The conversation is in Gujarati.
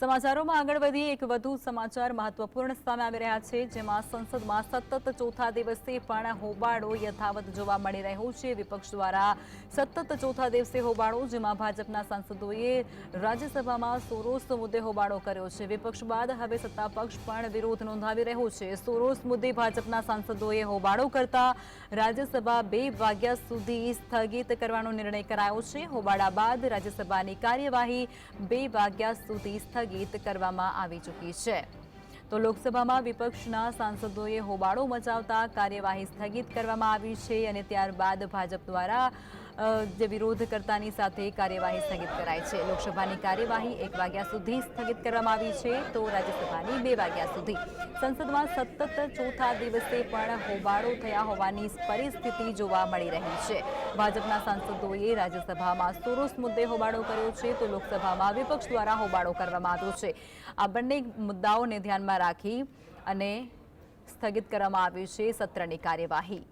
સમાચારોમાં આગળ વધીએ, એક વધુ સમાચાર મહત્વપૂર્ણ સામે આવી રહ્યા છે, જેમાં સંસદમાં સતત ચોથા દિવસે પણ હોબાળો યથાવત જોવા મળી રહ્યો છે. વિપક્ષ દ્વારા સતત ચોથા દિવસે હોબાળો, જેમાં ભાજપના સાંસદોએ રાજ્યસભામાં સોરોસ મુદ્દે હોબાળો કર્યો છે. વિપક્ષ બાદ હવે સત્તા પક્ષ પણ વિરોધ નોંધાવી રહ્યો છે. સોરોસ મુદ્દે ભાજપના સાંસદોએ હોબાળો કરતા રાજ્યસભા બે વાગ્યા સુધી સ્થગિત કરવાનો નિર્ણય કરાયો છે. હોબાળા બાદ રાજ્યસભાની કાર્યવાહી બે વાગ્યા સુધી સ્થગિત કરવામાં આવી ચૂકી છે. તો લોકસભામાં વિપક્ષના સાંસદોએ હોબાળો મચાવતા કાર્યવાહી સ્થગિત કરવામાં આવી છે અને ત્યારબાદ ભાજપ દ્વારા જે વિરોધકર્તાની સાથે કાર્યવાહી સ્થગિત કરાઈ છે. લોકસભાની કાર્યવાહી એક વાગ્યા સુધી સ્થગિત કરવામાં આવી છે તો રાજ્યસભાની બે વાગ્યા સુધી. સંસદમાં સતત ચોથા દિવસે પણ હોબાળો થયા હોવાની પરિસ્થિતિ જોવા મળી રહી છે. ભાજપના સાંસદોએ રાજ્યસભામાં સોરોસ મુદ્દે હોબાળો કર્યો છે તો લોકસભામાં વિપક્ષ દ્વારા હોબાળો કરવામાં આવ્યો છે. આ બંને મુદ્દાઓને ધ્યાનમાં રાખી અને સ્થગિત કરવામાં આવ્યું છે સત્રની કાર્યવાહી.